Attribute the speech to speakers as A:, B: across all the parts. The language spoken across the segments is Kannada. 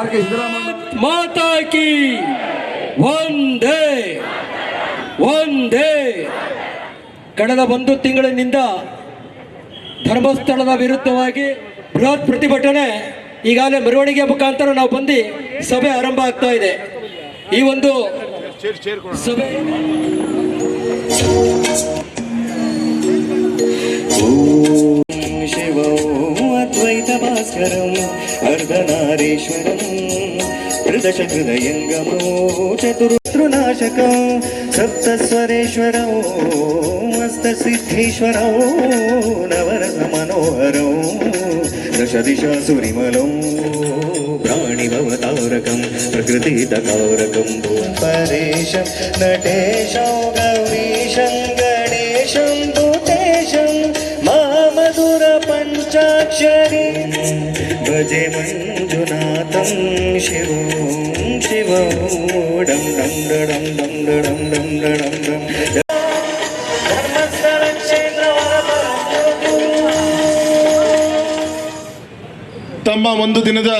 A: ಆರ್ ಕೆ ಸಿದ್ದರಾಮಯ್ಯ
B: ಮಾತಾ ಕಿ ಒಂದೇ ಒಂದೇ ಕಳೆದ ಒಂದು ತಿಂಗಳಿನಿಂದ ಧರ್ಮಸ್ಥಳದ ವಿರುದ್ಧವಾಗಿ ಬೃಹತ್ ಪ್ರತಿಭಟನೆ ಈಗಾಗಲೇ ಮೆರವಣಿಗೆ ಮುಖಾಂತರ ನಾವು ಬಂದು ಸಭೆ ಆರಂಭ ಆಗ್ತಾ ಇದೆ. ಈ ಒಂದು ಸಭೆ
C: అర్ధనారీశ్వరం త్రిదశ హృదయంగమో చతురునాశకం సప్తస్వరేశ్వరం మస్తసిద్ధీశ్వరం నవరస మనోహరం దశ దిశా సురిమలం ప్రాణిభవతారకం ప్రకృతితకారకం భూపరేశం నటేశం గౌరీశం గణేశం भजे मञ्जुनाथं शिवं शिवं डं डं डं डं डं डं डं डं
D: ತಮ್ಮ ಒಂದು ದಿನದ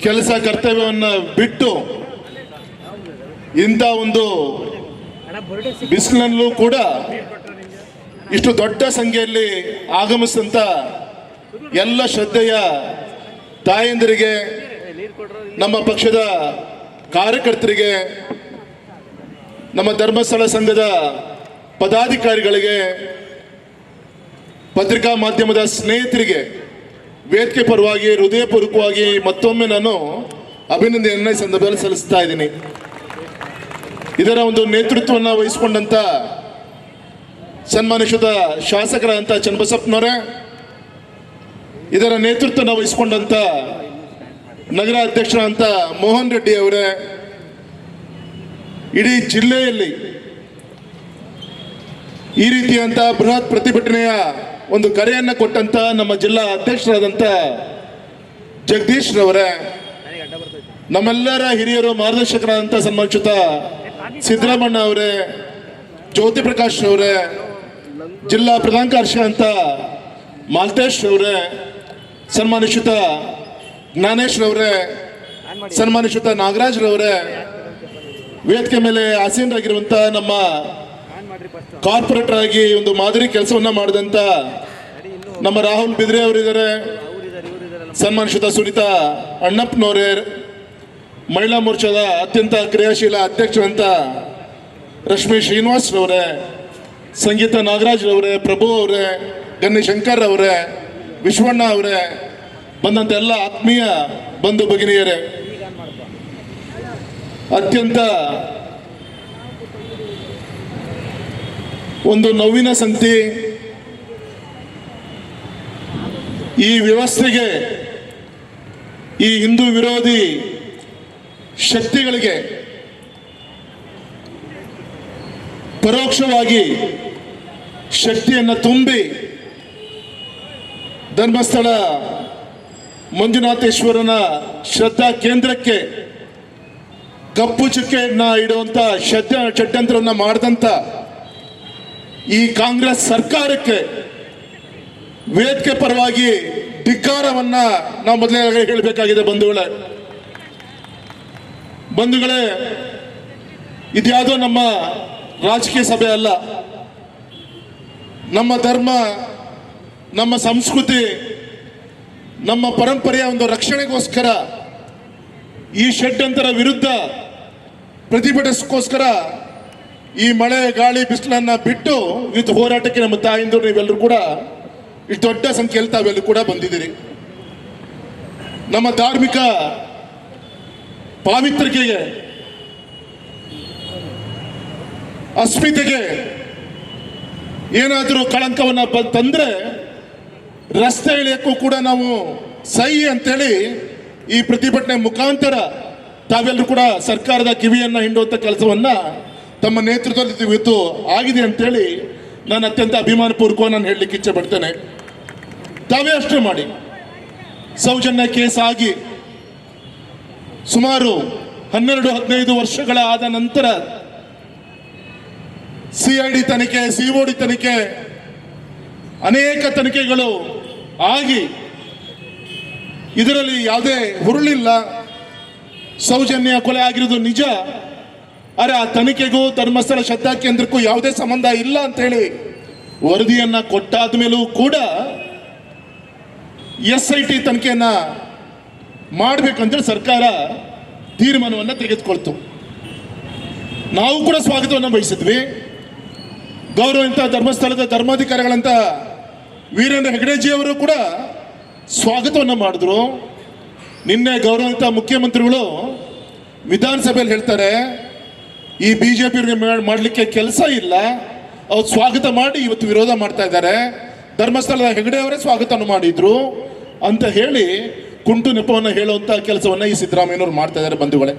D: ಕೆಲಸ ಕರ್ತವ್ಯವನ್ನು ಬಿಟ್ಟು ಇಂಥ ಒಂದು ಬಿಸಿಲಿನಲ್ಲೂ ಕೂಡ ಇಷ್ಟು ದೊಡ್ಡ ಸಂಖ್ಯೆಯಲ್ಲಿ ಆಗಮಿಸಿದಂಥ ಎಲ್ಲ ಶ್ರದ್ಧೆಯ ತಾಯಂದಿರಿಗೆ, ನಮ್ಮ ಪಕ್ಷದ ಕಾರ್ಯಕರ್ತರಿಗೆ, ನಮ್ಮ ಧರ್ಮಸ್ಥಳ ಸಂಘದ ಪದಾಧಿಕಾರಿಗಳಿಗೆ, ಪತ್ರಿಕಾ ಮಾಧ್ಯಮದ ಸ್ನೇಹಿತರಿಗೆ ವೇದಿಕೆ ಪರವಾಗಿ, ಹೃದಯಪೂರ್ವಕವಾಗಿ ಮತ್ತೊಮ್ಮೆ ನಾನು ಅಭಿನಂದನೆಯನ್ನು ಈ ಸಂದರ್ಭದಲ್ಲಿ ಸಲ್ಲಿಸ್ತಾ ಇದ್ದೀನಿ. ಇದರ ಒಂದು ನೇತೃತ್ವವನ್ನು ವಹಿಸಿಕೊಂಡಂತ ಸನ್ಮಾನಿಸಿದ ಶಾಸಕರಾದಂಥ ಚನ್ನಬಸಪ್ಪನವರೇ ಇದರ ನೇತೃತ್ವ ವಹಿಸಿಕೊಂಡಂತ ನಗರ ಅಧ್ಯಕ್ಷರಾದಂಥ ಮೋಹನ್ ರೆಡ್ಡಿ ಅವರೇ, ಇಡೀ ಜಿಲ್ಲೆಯಲ್ಲಿ ಈ ರೀತಿಯಂತ ಬೃಹತ್ ಪ್ರತಿಭಟನೆಯ ಒಂದು ಕರೆಯನ್ನು ಕೊಟ್ಟಂತ ನಮ್ಮ ಜಿಲ್ಲಾ ಅಧ್ಯಕ್ಷರಾದಂಥ ಜಗದೀಶ್ ರವರೇ, ನಮ್ಮೆಲ್ಲರ ಹಿರಿಯರು ಮಾರ್ಗದರ್ಶಕರಾದಂಥ ಸನ್ಮಾನಿತ ಸಿದ್ದರಾಮಣ್ಣ ಅವರೇ, ಜ್ಯೋತಿ ಪ್ರಕಾಶ್ ಅವರೇ ಜಿಲ್ಲಾ ಪ್ರಧಾನ ಕಾರ್ಯದರ್ಶಿ ಅಂತ ಮಾಲ್ತೇಶ್ ಅವರೇ ಸನ್ಮಾನಿತ ಜ್ಞಾನೇಶ್ರವರೇ ಸನ್ಮಾನಿಸುತ್ತ ನಾಗರಾಜ್ರವರೇ ನಾಗರಾಜ್ ರವರೇ ವೇದಿಕೆ ಮೇಲೆ ಆಸೀನರಾಗಿರುವಂಥ ನಮ್ಮ ಕಾರ್ಪೊರೇಟರ್ ಆಗಿ ಒಂದು ಮಾದರಿ ಕೆಲಸವನ್ನ ಮಾಡಿದಂತ ನಮ್ಮ ರಾಹುಲ್ ಬಿದ್ರೆ ಅವರಿದ್ದಾರೆ. ಸನ್ಮಾನಿಸುತ್ತ ಸುನೀತಾ ಅಣ್ಣಪ್ಪನವರೇ, ಮಹಿಳಾ ಮೋರ್ಚಾದ ಅತ್ಯಂತ ಕ್ರಿಯಾಶೀಲ ಅಧ್ಯಕ್ಷರಂತ ರಶ್ಮಿ ಶ್ರೀನಿವಾಸ್ರವರೇ, ಸಂಗೀತ ನಾಗರಾಜ್ರವರೇ, ಪ್ರಭು ಅವರೇ ಗನ್ನಿ ಶಂಕರ್ ಅವರೇ ವಿಶ್ವಣ್ಣ ಅವರೇ, ಬಂದಂತ ಎಲ್ಲ ಆತ್ಮೀಯ ಬಂಧು ಭಗಿನಿಯರೇ, ಅತ್ಯಂತ ಒಂದು ನೋವಿನ ಸಂತಿ ಈ ವ್ಯವಸ್ಥೆಗೆ, ಈ ಹಿಂದೂ ವಿರೋಧಿ ಶಕ್ತಿಗಳಿಗೆ ಪರೋಕ್ಷವಾಗಿ ಶಕ್ತಿಯನ್ನು ತುಂಬಿ ಧರ್ಮಸ್ಥಳ ಮಂಜುನಾಥೇಶ್ವರನ ಶ್ರದ್ಧಾ ಕೇಂದ್ರಕ್ಕೆ ಕಪ್ಪು ಚುಕ್ಕೆಯನ್ನ ಇಡುವಂತ ಶ್ರದ್ಧ ಷಡ್ಯಂತ್ರವನ್ನ ಈ ಕಾಂಗ್ರೆಸ್ ಸರ್ಕಾರಕ್ಕೆ ವೇದಿಕೆ ಪರವಾಗಿ ಧಿಕ್ಕಾರವನ್ನ ನಾವು ಮೊದಲೇ ಹೇಳಬೇಕಾಗಿದೆ ಬಂಧುಗಳೇ. ಬಂಧುಗಳೇ ಇದ್ಯಾವುದೋ ನಮ್ಮ ರಾಜಕೀಯ ಸಭೆ ಅಲ್ಲ. ನಮ್ಮ ಧರ್ಮ ನಮ್ಮ ಸಂಸ್ಕೃತಿ, ನಮ್ಮ ಪರಂಪರೆಯ ಒಂದು ರಕ್ಷಣೆಗೋಸ್ಕರ, ಈ ಷಡ್ಯಂತರ ವಿರುದ್ಧ ಪ್ರತಿಭಟಿಸೋಸ್ಕರ ಈ ಮಳೆ, ಗಾಳಿ, ಬಿಸಿಲನ್ನು ಬಿಟ್ಟು ಇವತ್ತು ಹೋರಾಟಕ್ಕೆ ನಮ್ಮ ತಾಯಿಂದು ನೀವೆಲ್ಲರೂ ಕೂಡ ಇಷ್ಟು ದೊಡ್ಡ ಸಂಖ್ಯೆಯಲ್ಲಿ ತಾವೆಲ್ಲರೂ ಕೂಡ ಬಂದಿದ್ದೀರಿ. ನಮ್ಮ ಧಾರ್ಮಿಕ ಪಾವಿತ್ರಿಕೆಗೆ ಅಸ್ಮಿತೆಗೆ ಏನಾದರೂ ಕಳಂಕವನ್ನು ತಂದ್ರೆ ರಸ್ತೆ ಇಳಿಯಕ್ಕೂ ಕೂಡ ನಾವು ಸೈ ಅಂತೇಳಿ ಈ ಪ್ರತಿಭಟನೆ ಮುಖಾಂತರ ತಾವೆಲ್ಲರೂ ಕೂಡ ಸರ್ಕಾರದ ಕಿವಿಯನ್ನ ಹಿಂಡುವಂತ ಕೆಲಸವನ್ನ ತಮ್ಮ ನೇತೃತ್ವದಲ್ಲಿ ಇವತ್ತು ಆಗಿದೆ ಅಂತೇಳಿ ನಾನು ಅತ್ಯಂತ ಅಭಿಮಾನಪೂರ್ವಕ ನಾನು ಹೇಳಲಿಕ್ಕೆ ಇಚ್ಛೆ ಪಡ್ತೇನೆ. ತಾವೇ ಅಷ್ಟೇ ಮಾಡಿ. ಸೌಜನ್ಯ ಕೇಸ್ ಆಗಿ ಸುಮಾರು ಹನ್ನೆರಡು, ಹದಿನೈದು ವರ್ಷಗಳ ಆದ ನಂತರ ಸಿ ಐ ಡಿ ತನಿಖೆ, ಸಿ ಒ ಡಿ ತನಿಖೆ ಅನೇಕ ತನಿಖೆಗಳು ಆಗಿ ಇದರಲ್ಲಿ ಯಾವುದೇ ಹುರುಳಿಲ್ಲ. ಸೌಜನ್ಯ ಕೊಲೆ ಆಗಿರೋದು ನಿಜ. ಅರೆ ಆ ತನಿಖೆಗೂ ಧರ್ಮಸ್ಥಳ ಶ್ರದ್ಧಾ ಕೇಂದ್ರಕ್ಕೂ ಯಾವುದೇ ಸಂಬಂಧ ಇಲ್ಲ ಅಂತ ಹೇಳಿ ವರದಿಯನ್ನ ಕೊಟ್ಟಾದ ಮೇಲೂ ಕೂಡ ಎಸ್ ಐ ಟಿ ತನಿಖೆಯನ್ನ ಮಾಡಬೇಕಂತೇಳಿ ಸರ್ಕಾರ ತೀರ್ಮಾನವನ್ನು ತೆಗೆದುಕೊಳ್ತು. ನಾವು ಕೂಡ ಸ್ವಾಗತವನ್ನು ಬಯಸಿದ್ವಿ. ಗೌರವಂತ ಧರ್ಮಸ್ಥಳದ ಧರ್ಮಾಧಿಕಾರಿಗಳಂತ ವೀರೇಂದ್ರ ಹೆಗಡೆಜಿ ಅವರು ಕೂಡ ಸ್ವಾಗತವನ್ನು ಮಾಡಿದ್ರು. ನಿನ್ನೆ ಗೌರವಿತ ಮುಖ್ಯಮಂತ್ರಿಗಳು ವಿಧಾನಸಭೆಯಲ್ಲಿ ಹೇಳ್ತಾರೆ, ಈ ಬಿ ಜೆ ಮಾಡಲಿಕ್ಕೆ ಕೆಲಸ ಇಲ್ಲ. ಅವ್ರು ಸ್ವಾಗತ ಮಾಡಿ ಇವತ್ತು ವಿರೋಧ ಮಾಡ್ತಾ ಇದ್ದಾರೆ. ಧರ್ಮಸ್ಥಳದ ಹೆಗಡೆ ಅವರೇ ಸ್ವಾಗತವನ್ನು ಮಾಡಿದ್ರು ಅಂತ ಹೇಳಿ ಕುಂಟು ನೆಪವನ್ನು ಹೇಳುವಂಥ ಕೆಲಸವನ್ನು ಈ ಸಿದ್ದರಾಮಯ್ಯನವರು ಮಾಡ್ತಾ ಇದ್ದಾರೆ ಬಂಧುಗಳೇ.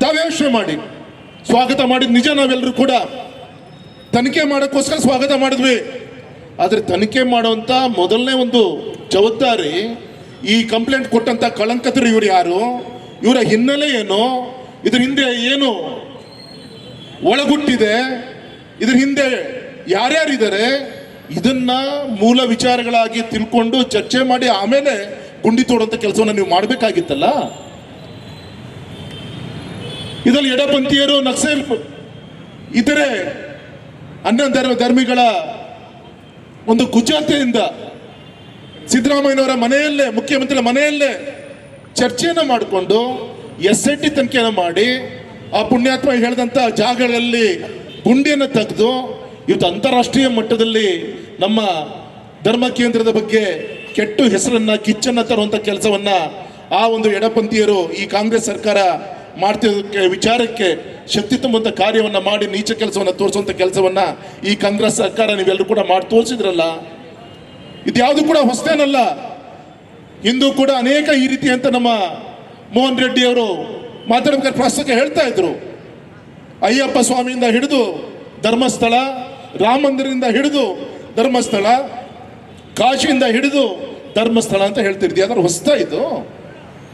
D: ತಾವು ಯೋಚನೆ ಮಾಡಿ. ಸ್ವಾಗತ ಮಾಡಿದ ನಿಜ ನಾವೆಲ್ಲರೂ ಕೂಡ ತನಿಖೆ ಮಾಡೋಕ್ಕೋಸ್ಕರ ಸ್ವಾಗತ ಮಾಡಿದ್ವಿ. ಆದರೆ ತನಿಖೆ ಮಾಡುವಂಥ ಮೊದಲನೇ ಒಂದು ಜವಾಬ್ದಾರಿ ಈ ಕಂಪ್ಲೇಂಟ್ ಕೊಟ್ಟಂಥ ಕಳಂಕತರು ಇವರು ಯಾರು? ಇವರ ಹಿನ್ನೆಲೆ ಏನು? ಇದ್ರ ಹಿಂದೆ ಏನು ಒಳಗುಟ್ಟಿದೆ? ಇದ್ರ ಹಿಂದೆ ಯಾರ್ಯಾರಿದ್ದಾರೆ? ಇದನ್ನ ಮೂಲ ವಿಚಾರಗಳಾಗಿ ತಿಳ್ಕೊಂಡು ಚರ್ಚೆ ಮಾಡಿ ಆಮೇಲೆ ಗುಂಡಿ ತೋಡುವಂಥ ಕೆಲಸವನ್ನು ನೀವು ಮಾಡಬೇಕಾಗಿತ್ತಲ್ಲ? ಇದರಲ್ಲಿ ಎಡಪಂಥೀಯರು ನಕ್ಸಲ್ ಇತರೆ ಅನ್ಯ ಧರ್ಮ ಧರ್ಮಿಗಳ ಒಂದು ಕುಜಾತೆಯಿಂದ ಸಿದ್ದರಾಮಯ್ಯನವರ ಮನೆಯಲ್ಲೇ, ಮುಖ್ಯಮಂತ್ರಿಗಳ ಮನೆಯಲ್ಲೇ ಚರ್ಚೆಯನ್ನು ಮಾಡಿಕೊಂಡು ಎಸ್ ಐ ಟಿ ತನಿಖೆಯನ್ನು ಮಾಡಿ ಆ ಪುಣ್ಯಾತ್ಮ ಹೇಳಿದಂಥ ಜಾಗಗಳಲ್ಲಿ ಗುಂಡಿಯನ್ನು ತೆಗೆದು ಇವತ್ತು ಅಂತಾರಾಷ್ಟ್ರೀಯ ಮಟ್ಟದಲ್ಲಿ ನಮ್ಮ ಧರ್ಮ ಕೇಂದ್ರದ ಬಗ್ಗೆ ಕೆಟ್ಟು ಹೆಸರನ್ನ, ಕಿಚ್ಚನ್ನು ತರುವಂಥ ಕೆಲಸವನ್ನು ಆ ಒಂದು ಎಡಪಂಥೀಯರು ಈ ಕಾಂಗ್ರೆಸ್ ಸರ್ಕಾರ ಮಾಡ್ತಿರೋದಕ್ಕೆ ವಿಚಾರಕ್ಕೆ ಶಕ್ತಿ ತುಂಬುವಂಥ ಕಾರ್ಯವನ್ನು ಮಾಡಿ, ನೀಚ ಕೆಲಸವನ್ನು ತೋರಿಸುವಂಥ ಕೆಲಸವನ್ನು ಈ ಕಾಂಗ್ರೆಸ್ ಸರ್ಕಾರ ನೀವೆಲ್ಲರೂ ಕೂಡ ಮಾಡಿ ತೋರಿಸಿದ್ರಲ್ಲ? ಇದ್ಯಾವುದು ಕೂಡ ಹೊಸದೇನಲ್ಲ. ಇಂದು ಕೂಡ ಅನೇಕ ಈ ರೀತಿ ಅಂತ ನಮ್ಮ ಮೋಹನ್ ರೆಡ್ಡಿ ಅವರು ಮಾತಾಡಬೇಕಾದ್ರೆ ಪ್ರಾಸ್ತಾವಿಕ ಹೇಳ್ತಾ ಇದ್ರು. ಅಯ್ಯಪ್ಪ ಸ್ವಾಮಿಯಿಂದ ಹಿಡಿದು ಧರ್ಮಸ್ಥಳ ರಾಮ ಮಂದಿರದಿಂದ ಹಿಡಿದು ಧರ್ಮಸ್ಥಳ, ಕಾಶಿಯಿಂದ ಹಿಡಿದು ಧರ್ಮಸ್ಥಳ ಅಂತ ಹೇಳ್ತಿರ್ತೀವಿ ಯಾಕಂದ್ರೆ ಹೊಸ್ತಾ ಇದು?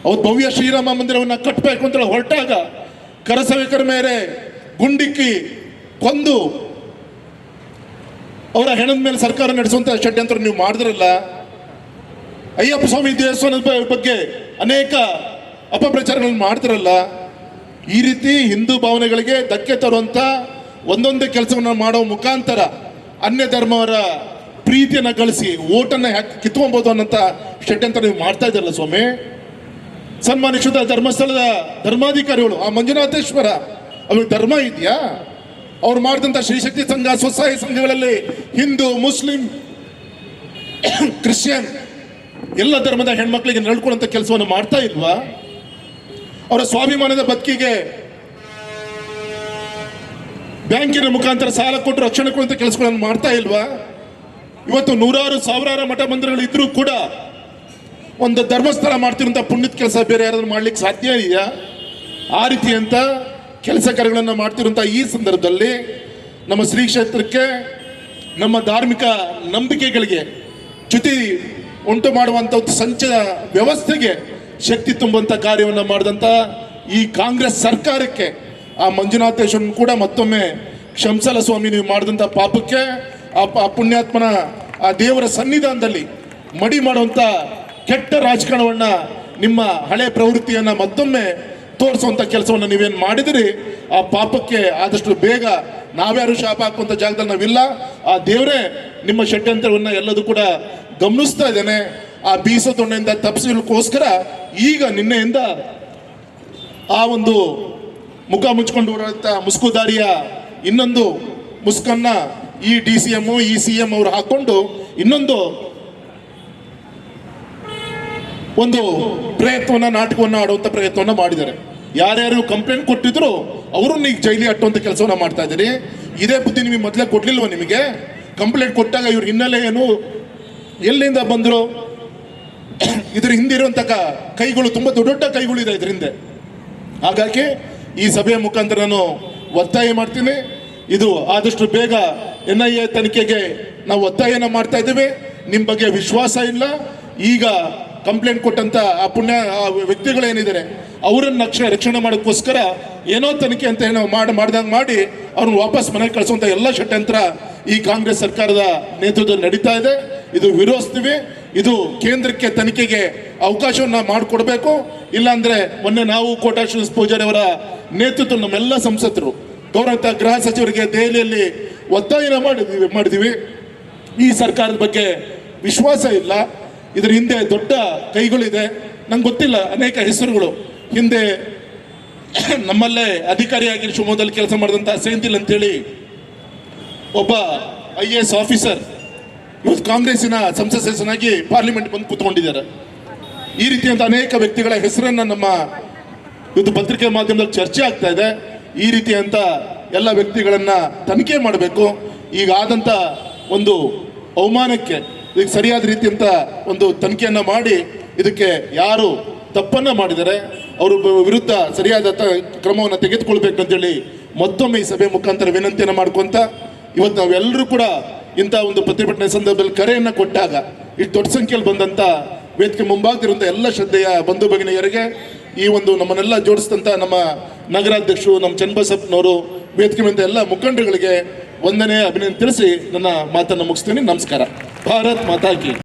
D: ಅವತ್ತು ಭವ್ಯ ಶ್ರೀರಾಮ ಮಂದಿರವನ್ನು ಕಟ್ಟಬೇಕು ಅಂತ ಹೊರಟಾಗ ಕರಸವಿಕರ ಮೇಲೆ ಗುಂಡಿಕ್ಕಿ ಕೊಂದು ಅವರ ಹೆಣದ ಮೇಲೆ ಸರ್ಕಾರ ನಡೆಸುವಂತ ಷಡ್ಯಂತ್ರ ನೀವು ಮಾಡಿದ್ರಲ್ಲ, ಅಯ್ಯಪ್ಪ ಸ್ವಾಮಿ ದೇವಸ್ಥಾನದ ಬಗ್ಗೆ ಅನೇಕ ಅಪಪ್ರಚಾರಗಳನ್ನು ಮಾಡ್ತಿರಲ್ಲ, ಈ ರೀತಿ ಹಿಂದೂ ಭಾವನೆಗಳಿಗೆ ಧಕ್ಕೆ ತರುವಂತ ಒಂದೊಂದೇ ಕೆಲಸವನ್ನು ಮಾಡೋ ಮುಖಾಂತರ ಅನ್ಯ ಧರ್ಮವರ ಪ್ರೀತಿಯನ್ನು ಗಳಿಸಿ, ಓಟನ್ನು ಕಿತ್ಕೊಬೋದು ಅನ್ನೋಂಥ ಷಡ್ಯಂತ್ರ ನೀವು ಮಾಡ್ತಾ ಇದ್ದಾರಲ್ಲ ಸ್ವಾಮಿ? ಸನ್ಮಾನಿಸಿದ ಧರ್ಮಸ್ಥಳದ ಧರ್ಮಾಧಿಕಾರಿಗಳು, ಆ ಮಂಜುನಾಥೇಶ್ವರ ಅವ್ರಿಗೆ ಧರ್ಮ ಇದೆಯಾ? ಅವ್ರು ಮಾಡಿದಂಥ ಶ್ರೀಶಕ್ತಿ ಸಂಘ, ಸ್ವಸಹಾಯ ಸಂಘಗಳಲ್ಲಿ ಹಿಂದೂ, ಮುಸ್ಲಿಂ, ಕ್ರಿಶ್ಚಿಯನ್, ಎಲ್ಲ ಧರ್ಮದ ಹೆಣ್ಮಕ್ಳಿಗೆ ನಡ್ಕೊಳ್ಳುವಂಥ ಕೆಲಸವನ್ನು ಮಾಡ್ತಾ ಇಲ್ವಾ ಅವರ ಸ್ವಾಭಿಮಾನದ ಬದುಕಿಗೆ ಬ್ಯಾಂಕಿನ ಮುಖಾಂತರ ಸಾಲ ಕೊಟ್ಟು ರಕ್ಷಣೆ ಕೊಡುವಂಥ ಕೆಲಸಗಳನ್ನು ಮಾಡ್ತಾ ಇಲ್ವಾ? ಇವತ್ತು ನೂರಾರು ಸಾವಿರಾರು ಮಠ ಮಂದಿರಗಳು ಇದ್ರೂ ಕೂಡ ಒಂದು ಧರ್ಮಸ್ಥಳ ಮಾಡ್ತಿರುವಂಥ ಪುಣ್ಯದ ಕೆಲಸ ಬೇರೆ ಯಾರಾದ್ರೂ ಮಾಡ್ಲಿಕ್ಕೆ ಸಾಧ್ಯ ಇದೆಯಾ? ಆ ರೀತಿ ಅಂತ ಕೆಲಸ ಕಾರ್ಯಗಳನ್ನು ಮಾಡ್ತಿರುವಂಥ ಈ ಸಂದರ್ಭದಲ್ಲಿ ನಮ್ಮ ಶ್ರೀ ಕ್ಷೇತ್ರಕ್ಕೆ, ನಮ್ಮ ಧಾರ್ಮಿಕ ನಂಬಿಕೆಗಳಿಗೆ ಚ್ಯುತಿ ಉಂಟು ಮಾಡುವಂಥ ಒಂದು ಸಂಚ ವ್ಯವಸ್ಥೆಗೆ ಶಕ್ತಿ ತುಂಬುವಂತ ಕಾರ್ಯವನ್ನು ಮಾಡಿದಂಥ ಈ ಕಾಂಗ್ರೆಸ್ ಸರ್ಕಾರಕ್ಕೆ, ಆ ಮಂಜುನಾಥೇಶ್ವರನ್ ಕೂಡ ಮತ್ತೊಮ್ಮೆ ಕ್ಷಂಸಲ ಸ್ವಾಮಿ ನೀವು ಮಾಡಿದಂಥ ಪಾಪಕ್ಕೆ, ಆ ಪುಣ್ಯಾತ್ಮನ ಆ ದೇವರ ಸನ್ನಿಧಾನದಲ್ಲಿ ಮಡಿ ಮಾಡುವಂಥ ಕೆಟ್ಟ ರಾಜಕಾರಣವನ್ನ ನಿಮ್ಮ ಹಳೆ ಪ್ರವೃತ್ತಿಯನ್ನ ಮತ್ತೊಮ್ಮೆ ತೋರಿಸುವಂತ ಕೆಲಸವನ್ನು ನೀವೇನು ಮಾಡಿದಿರಿ? ಆ ಪಾಪಕ್ಕೆ ಆದಷ್ಟು ಬೇಗ ನಾವ್ಯಾರು ಶಾಪ ಹಾಕುವಂತ ಜಾಗದಲ್ಲಿ ನಾವಿಲ್ಲ. ಆ ದೇವರೇ, ನಿಮ್ಮ ಷಡ್ಯಂತ್ರವನ್ನ ಎಲ್ಲದೂ ಕೂಡ ಗಮನಿಸ್ತಾ ಇದ್ದೇನೆ. ಆ ಬೀಸ ತೊಂಡೆಯಿಂದ ತಪ್ಪಿಸಲಿಕ್ಕೋಸ್ಕರ ಈಗ ನಿನ್ನೆಯಿಂದ ಆ ಒಂದು ಮುಖ ಮುಚ್ಕೊಂಡು ಬರುವಂತ ಮುಸ್ಕುದಾರಿಯ ಇನ್ನೊಂದು ಮುಸ್ಕನ್ನ ಈ ಡಿ ಸಿ ಎಂ ಈ ಸಿ ಎಂ ಅವರು ಹಾಕೊಂಡು ಇನ್ನೊಂದು ಒಂದು ಪ್ರಯತ್ನವನ್ನ, ನಾಟಕವನ್ನ ಆಡುವಂತ ಪ್ರಯತ್ನವನ್ನ ಮಾಡಿದ್ದಾರೆ. ಯಾರ್ಯಾರು ಕಂಪ್ಲೇಂಟ್ ಕೊಟ್ಟಿದ್ರು, ಅವರನ್ನ ಈಗ ಜೈಲಿ ಅಟ್ಟುವಂತ ಕೆಲಸವನ್ನ ಮಾಡ್ತಾ ಇದ್ದೀರಿ. ಇದೇ ಬುದ್ಧಿ ನಿಮಗೆ ಮೊದಲೇ ಕೊಡ್ಲಿಲ್ವ ನಿಮಗೆ? ಕಂಪ್ಲೇಂಟ್ ಕೊಟ್ಟಾಗ ಇವ್ರ ಹಿನ್ನೆಲೆ ಏನು? ಎಲ್ಲಿಂದ ಬಂದರು? ಇದ್ರ ಹಿಂದೆ ಕೈಗಳು, ತುಂಬಾ ದೊಡ್ಡ ದೊಡ್ಡ ಕೈಗಳು ಇದೆ ಇದ್ರ ಹಿಂದೆ. ಹಾಗಾಗಿ ಈ ಸಭೆಯ ಮುಖಾಂತರ ನಾನು ಒತ್ತಾಯ ಮಾಡ್ತೀನಿ. ಇದು ಆದಷ್ಟು ಬೇಗ ಎನ್ ಐ ಎ ತನಿಖೆಗೆ ನಾವು ಒತ್ತಾಯನ ಮಾಡ್ತಾ ಇದ್ದೇವೆ. ನಿಮ್ಮ ಬಗ್ಗೆ ವಿಶ್ವಾಸ ಇಲ್ಲ. ಈಗ ಕಂಪ್ಲೇಂಟ್ ಕೊಟ್ಟಂತ ಆ ಪುಣ್ಯ ವ್ಯಕ್ತಿಗಳೇನಿದ್ದಾರೆ, ಅವರನ್ನ ರಕ್ಷಣೆ ಮಾಡೋಕ್ಕೋಸ್ಕರ ಏನೋ ತನಿಖೆ ಅಂತ ಏನೋ ಮಾಡಿ, ಮಾಡ್ದಂಗೆ ಮಾಡಿ ಅವ್ರನ್ನ ವಾಪಸ್ ಮನೆಗೆ ಕಳಿಸುವಂತ ಎಲ್ಲ ಷಡ್ಯಂತ್ರ ಈ ಕಾಂಗ್ರೆಸ್ ಸರ್ಕಾರದ ನೇತೃತ್ವದಲ್ಲಿ ನಡೀತಾ ಇದೆ. ಇದು ವಿರೋಧಿಸ್ತೀವಿ. ಇದು ಕೇಂದ್ರಕ್ಕೆ ತನಿಖೆಗೆ ಅವಕಾಶವನ್ನು ಮಾಡಿಕೊಡ್ಬೇಕು. ಇಲ್ಲಾಂದ್ರೆ ಮೊನ್ನೆ ನಾವು ಕೋಟಾ ಶ್ರೀನಿವಾಸ ಪೂಜಾರಿ ಅವರ ನೇತೃತ್ವ ನಮ್ಮೆಲ್ಲ ಸಂಸದರು ಗೌರವ ಗೃಹ ಸಚಿವರಿಗೆ ದೆಹಲಿಯಲ್ಲಿ ಒತ್ತಾಯನ ಮಾಡಿದ್ವಿ ಮಾಡಿದ್ವಿ. ಈ ಸರ್ಕಾರದ ಬಗ್ಗೆ ವಿಶ್ವಾಸ ಇಲ್ಲ. ಇದರ ಹಿಂದೆ ದೊಡ್ಡ ಕೈಗಳಿದೆ. ನಂಗೆ ಗೊತ್ತಿಲ್ಲ, ಅನೇಕ ಹೆಸರುಗಳು. ಹಿಂದೆ ನಮ್ಮಲ್ಲೇ ಅಧಿಕಾರಿಯಾಗಿ ಶಿವಮೊಗ್ಗದಲ್ಲಿ ಕೆಲಸ ಮಾಡಿದಂಥ ಸೇಂತಿಲ್ ಅಂತೇಳಿ ಒಬ್ಬ ಐ ಎ ಎಸ್ ಆಫೀಸರ್, ಇವತ್ತು ಕಾಂಗ್ರೆಸ್ಸಿನ ಸಂಸತ್ ಸದಸ್ಯನಾಗಿ ಪಾರ್ಲಿಮೆಂಟ್ ಬಂದು ಕೂತ್ಕೊಂಡಿದ್ದಾರೆ. ಈ ರೀತಿಯಂಥ ಅನೇಕ ವ್ಯಕ್ತಿಗಳ ಹೆಸರನ್ನು ನಮ್ಮ ಇವತ್ತು ಪತ್ರಿಕೆ ಮಾಧ್ಯಮದಲ್ಲಿ ಚರ್ಚೆ ಆಗ್ತಾ ಇದೆ. ಈ ರೀತಿಯಂಥ ಎಲ್ಲ ವ್ಯಕ್ತಿಗಳನ್ನು ತನಿಖೆ ಮಾಡಬೇಕು. ಈಗ ಆದಂತ ಒಂದು ಅವಮಾನಕ್ಕೆ ಇದಕ್ಕೆ ಸರಿಯಾದ ರೀತಿಯಂತ ಒಂದು ತನಿಖೆಯನ್ನ ಮಾಡಿ ಇದಕ್ಕೆ ಯಾರು ತಪ್ಪನ್ನ ಮಾಡಿದರೆ ಅವರು ವಿರುದ್ಧ ಸರಿಯಾದ ಕ್ರಮವನ್ನು ತೆಗೆದುಕೊಳ್ಬೇಕು ಅಂತೇಳಿ ಮತ್ತೊಮ್ಮೆ ಈ ಸಭೆ ಮುಖಾಂತರ ವಿನಂತಿಯನ್ನು ಮಾಡ್ಕೊಂತ ಇವತ್ತು ನಾವೆಲ್ಲರೂ ಕೂಡ ಇಂಥ ಒಂದು ಪ್ರತಿಭಟನೆ ಸಂದರ್ಭದಲ್ಲಿ ಕರೆಯನ್ನ ಕೊಟ್ಟಾಗ ಇಷ್ಟು ದೊಡ್ಡ ಸಂಖ್ಯೆಯಲ್ಲಿ ಬಂದಂತ ವೇದಿಕೆ ಮುಂಭಾಗದಿರುವಂಥ ಎಲ್ಲ ಶ್ರದ್ಧೆಯ ಬಂಧು ಭಗಿನಿಯರಿಗೆ ಈ ಒಂದು ನಮ್ಮನ್ನೆಲ್ಲ ಜೋಡಿಸಿದಂಥ ನಮ್ಮ ನಗರಾಧ್ಯಕ್ಷರು, ನಮ್ಮ ಚನ್ನಬಸಪ್ಪನವರು, ವೇದಿಕೆ ಎಲ್ಲ ಮುಖಂಡಗಳಿಗೆ ಒಂದನೇ ಅಭಿನಂದನೆ ತಿಳಿಸಿ ನನ್ನ ಮಾತನ್ನು ಮುಗಿಸ್ತೀನಿ. ನಮಸ್ಕಾರ. भारत माता की।